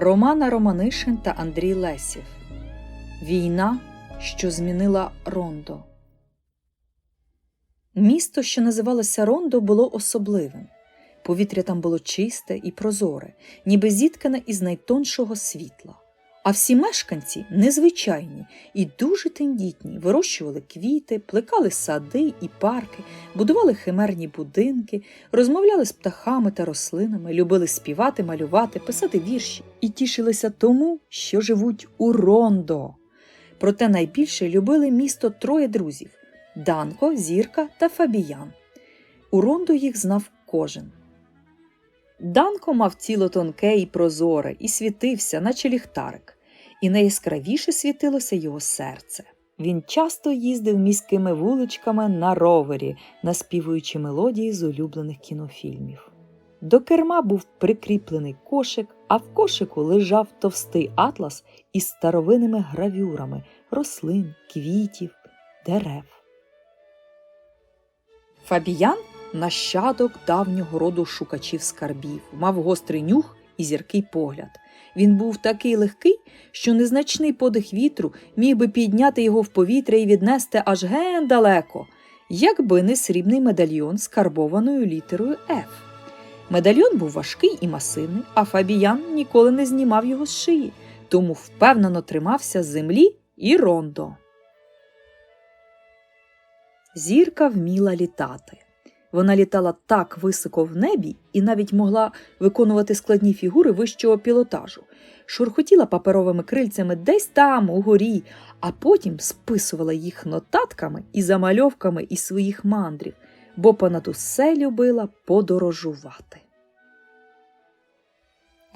Романа Романишин та Андрій Лесів. Війна, що змінила Рондо. Місто, що називалося Рондо, було особливим. Повітря там було чисте і прозоре, ніби зіткане із найтоншого світла. А всі мешканці незвичайні і дуже тендітні, вирощували квіти, плекали сади і парки, будували химерні будинки, розмовляли з птахами та рослинами, любили співати, малювати, писати вірші і тішилися тому, що живуть у Рондо. Проте найбільше любили місто троє друзів Данко, Зірка та Фабіян. У Рондо їх знав кожен. Данко мав тіло тонке і прозоре, і світився, наче ліхтарик, і найяскравіше світилося його серце. Він часто їздив міськими вуличками на ровері, наспівуючи мелодії з улюблених кінофільмів. До керма був прикріплений кошик, а в кошику лежав товстий атлас із старовинними гравюрами рослин, квітів, дерев. Фабіян нащадок давнього роду шукачів скарбів, мав гострий нюх і зіркий погляд. Він був такий легкий, що незначний подих вітру міг би підняти його в повітря і віднести аж ген далеко, якби не срібний медальйон з карбованою літерою F. Медальйон був важкий і масивний, а Фабіян ніколи не знімав його з шиї, тому впевнено тримався з землі і рондо. Зірка вміла літати. Вона літала так високо в небі і навіть могла виконувати складні фігури вищого пілотажу, шурхотіла паперовими крильцями десь там, угорі, а потім списувала їх нотатками і замальовками із своїх мандрів, бо понад усе любила подорожувати.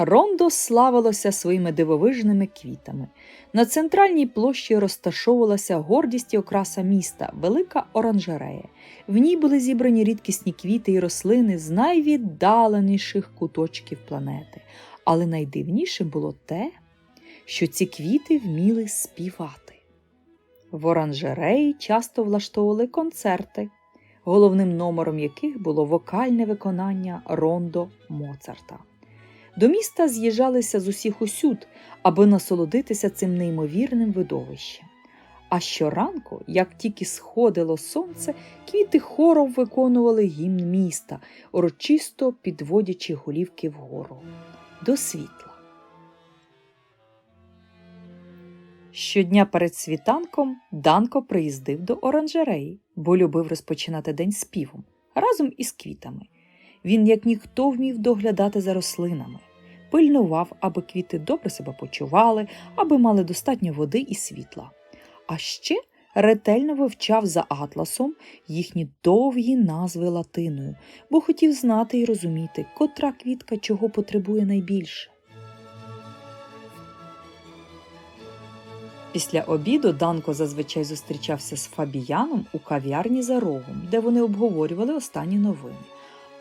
Рондо славилося своїми дивовижними квітами. На центральній площі розташовувалася гордість і окраса міста, велика оранжерея. В ній були зібрані рідкісні квіти і рослини з найвіддаленіших куточків планети. Але найдивнішим було те, що ці квіти вміли співати. В оранжереї часто влаштовували концерти, головним номером яких було вокальне виконання рондо Моцарта. До міста з'їжджалися з усіх усюд, аби насолодитися цим неймовірним видовищем. А щоранку, як тільки сходило сонце, квіти хором виконували гімн міста, урочисто підводячи голівки вгору до світла. Щодня перед світанком Данко приїздив до оранжереї, бо любив розпочинати день співом разом із квітами. Він, як ніхто, вмів доглядати за рослинами, пильнував, аби квіти добре себе почували, аби мали достатньо води і світла. А ще ретельно вивчав за атласом їхні довгі назви латиною, бо хотів знати і розуміти, котра квітка чого потребує найбільше. Після обіду Данко зазвичай зустрічався з Фабіяном у кав'ярні за рогом, де вони обговорювали останні новини.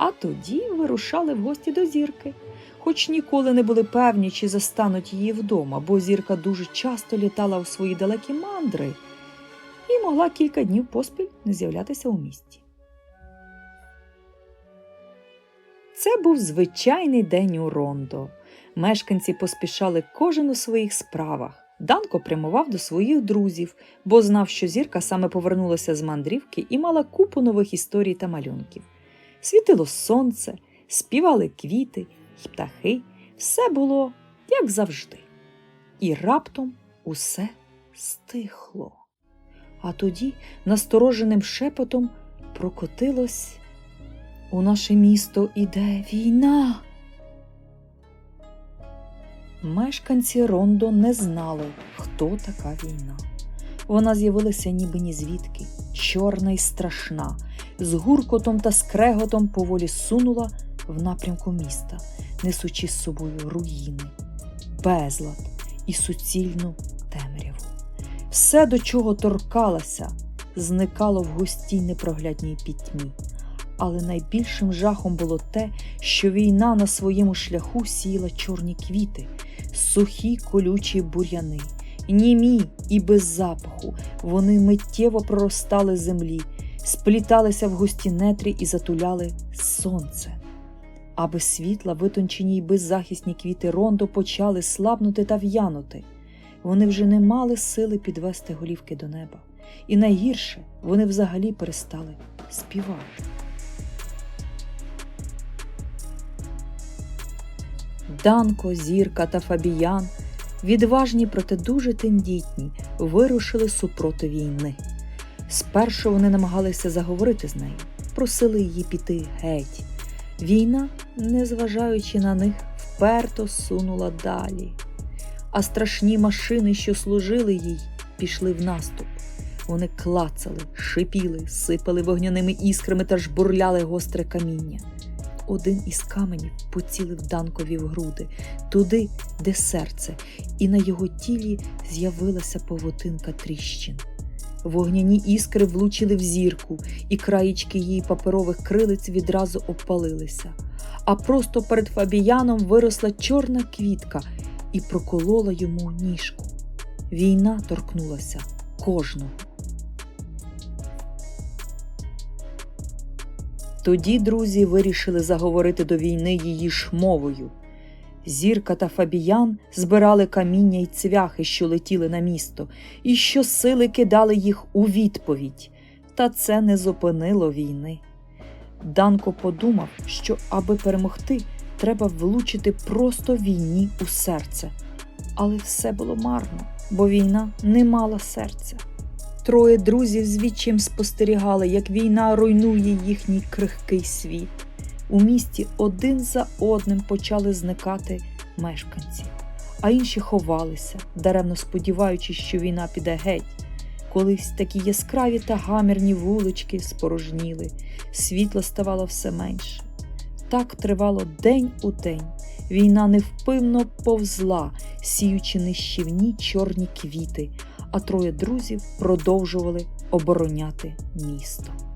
А тоді вирушали в гості до зірки, хоч ніколи не були певні, чи застануть її вдома, бо зірка дуже часто літала у свої далекі мандри і могла кілька днів поспіль не з'являтися у місті. Це був звичайний день у Рондо. Мешканці поспішали кожен у своїх справах. Данко прямував до своїх друзів, бо знав, що зірка саме повернулася з мандрівки і мала купу нових історій та малюнків. Світило сонце, співали квіти й птахи, все було як завжди. І раптом усе стихло. А тоді настороженим шепотом прокотилось у наше місто іде війна. Мешканці Рондо не знали, хто така війна. Вона з'явилася ніби ні звідки, чорна й страшна, з гуркотом та скреготом поволі сунула в напрямку міста, несучи з собою руїни, безлад і суцільну темряву. Все, до чого торкалася, зникало в густій непроглядній пітьмі. Але найбільшим жахом було те, що війна на своєму шляху сіяла чорні квіти, сухі колючі бур'яни, німі і без запаху. Вони миттєво проростали землі, спліталися в густі нетрі і затуляли сонце. а без світла витончені й беззахисні квіти рондо почали слабнути та в'янути. Вони вже не мали сили підвести голівки до неба. І найгірше вони взагалі перестали співати. Данко, Зірка та Фабіян, відважні, проте дуже тендітні, вирушили супроти війни. Спершу вони намагалися заговорити з нею, просили її піти геть. Війна, незважаючи на них, вперто сунула далі. А страшні машини, що служили їй, пішли в наступ. Вони клацали, шипіли, сипали вогняними іскрами та жбурляли гостре каміння. Один із каменів поцілив Данкові в груди, туди, де серце, і на його тілі з'явилася повотинка тріщин. Вогняні іскри влучили в зірку, і краєчки її паперових крилиць відразу обпалилися. А просто перед Фабіяном виросла чорна квітка і проколола йому ніжку. Війна торкнулася кожного. Тоді друзі вирішили заговорити до війни її ж мовою. Зірка та Фабіян збирали каміння й цвяхи, що летіли на місто, і щосили кидали їх у відповідь. Та це не зупинило війни. Данко подумав, що, аби перемогти, треба влучити просто війні у серце. Але все було марно, бо війна не мала серця. Троє друзів з відчим спостерігали, як війна руйнує їхній крихкий світ. У місті один за одним почали зникати мешканці, а інші ховалися, даремно сподіваючись, що війна піде геть. Колись такі яскраві та гамірні вулички спорожніли, світло ставало все менше. Так тривало день у день. Війна невпинно повзла, сіючи нищівні чорні квіти, а троє друзів продовжували обороняти місто.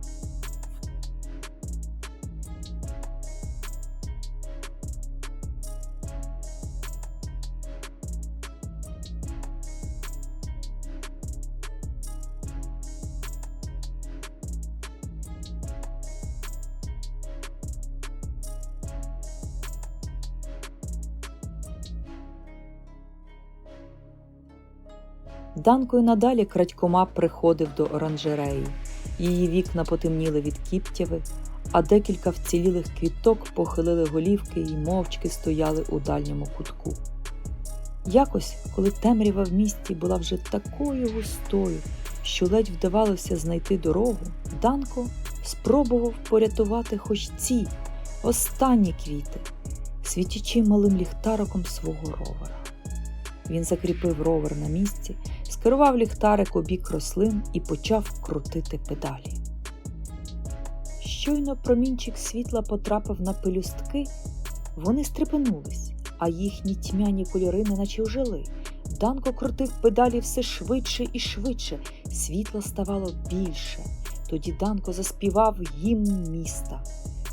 Данко надалі крадькома приходив до оранжереї. Її вікна потемніли від кіптяви, а декілька вцілілих квіток похилили голівки і мовчки стояли у дальньому кутку. Якось, коли темрява в місті була вже такою густою, що ледь вдавалося знайти дорогу, Данко спробував порятувати хоч ці останні квіти, світячи малим ліхтариком свого ровера. Він закріпив ровер на місці, скерував ліхтарик у бік рослин і почав крутити педалі. Щойно промінчик світла потрапив на пелюстки, вони стрепенулись, а їхні тьмяні кольори неначе ожили. Данко крутив педалі все швидше і швидше, світло ставало більше. Тоді Данко заспівав гімн міста,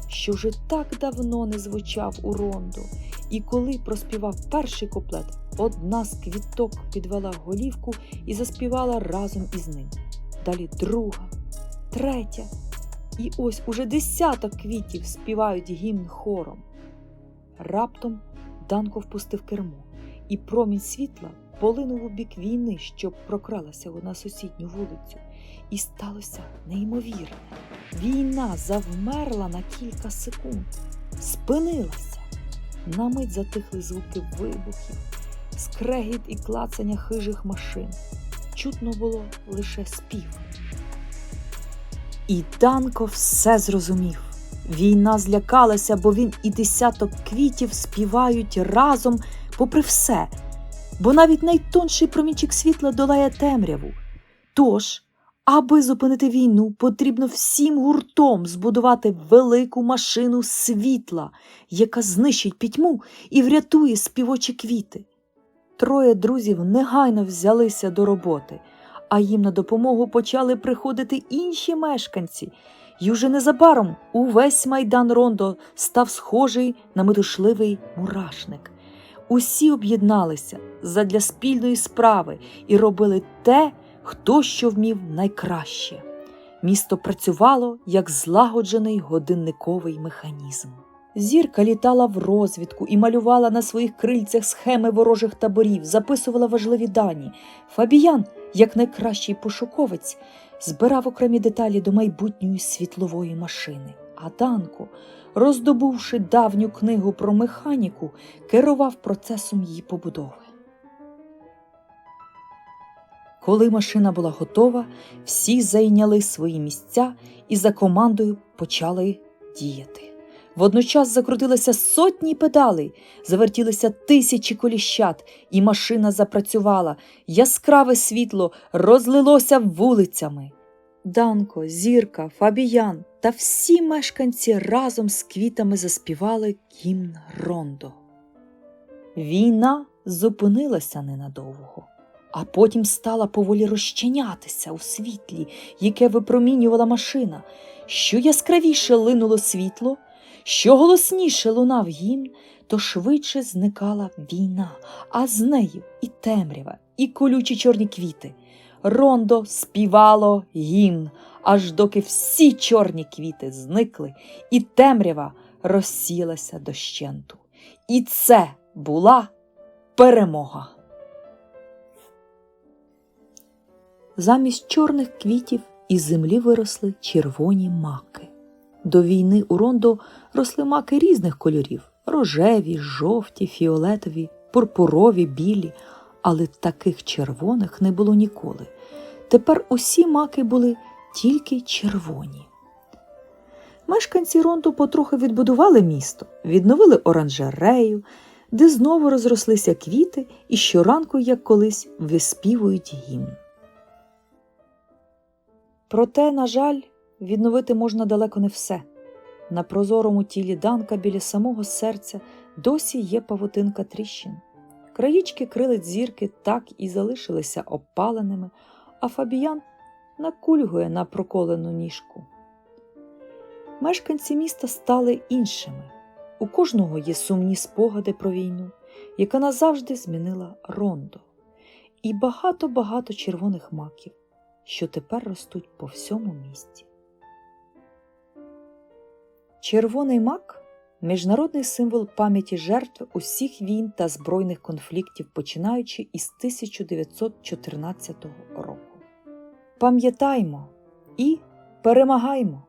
що вже так давно не звучав у ронду, і коли проспівав перший куплет, одна з квіток підвела голівку і заспівала разом із ним. Далі друга, третя, і ось уже десяток квітів співають гімн хором. Раптом Данко впустив кермо, і промінь світла полинув у бік війни, що прокралася на сусідню вулицю. І сталося неймовірне. Війна завмерла на кілька секунд, спинилася. На мить затихли звуки вибухів, скрегіт і клацання хижих машин. Чутно було лише спів. І Данко все зрозумів. Війна злякалася, бо він і десяток квітів співають разом, попри все, бо навіть найтонший промінчик світла долає темряву. Тож, аби зупинити війну, потрібно всім гуртом збудувати велику машину світла, яка знищить пітьму і врятує співочі квіти. Троє друзів негайно взялися до роботи, а їм на допомогу почали приходити інші мешканці. І уже незабаром увесь майдан Рондо став схожий на метушливий мурашник. Усі об'єдналися задля спільної справи і робили те, хто що вмів найкраще. Місто працювало як злагоджений годинниковий механізм. Зірка літала в розвідку і малювала на своїх крильцях схеми ворожих таборів, записувала важливі дані. Фабіян, як найкращий пошуковець, збирав окремі деталі до майбутньої світлової машини. А Данко, роздобувши давню книгу про механіку, керував процесом її побудови. Коли машина була готова, всі зайняли свої місця і за командою почали діяти. Водночас закрутилися сотні педалей, завертілися тисячі коліщат, і машина запрацювала. Яскраве світло розлилося вулицями. Данко, Зірка, Фабіян та всі мешканці разом з квітами заспівали гімн Рондо. Війна зупинилася ненадовго, а потім стала поволі розчинятися у світлі, яке випромінювала машина. Що яскравіше линуло світло, що голосніше лунав гімн, то швидше зникала війна, а з нею і темрява, і колючі чорні квіти. Рондо співало гімн, аж доки всі чорні квіти зникли, і темрява розсілася дощенту. І це була перемога. Замість чорних квітів із землі виросли червоні маки. До війни у Рондо росли маки різних кольорів рожеві, жовті, фіолетові, пурпурові, білі, але таких червоних не було ніколи. Тепер усі маки були тільки червоні. Мешканці Рондо потрохи відбудували місто, відновили оранжерею, де знову розрослися квіти і щоранку, як колись, виспівують гімн. Проте, на жаль, відновити можна далеко не все. На прозорому тілі Данка біля самого серця досі є павутинка тріщин. Країчки крилиць зірки так і залишилися обпаленими, а Фабіян накульгує на проколену ніжку. Мешканці міста стали іншими. У кожного є сумні спогади про війну, яка назавжди змінила рондо, і багато-багато червоних маків, що тепер ростуть по всьому місті. Червоний мак міжнародний символ пам'яті жертв усіх війн та збройних конфліктів, починаючи із 1914 року. Пам'ятаймо і перемагаймо!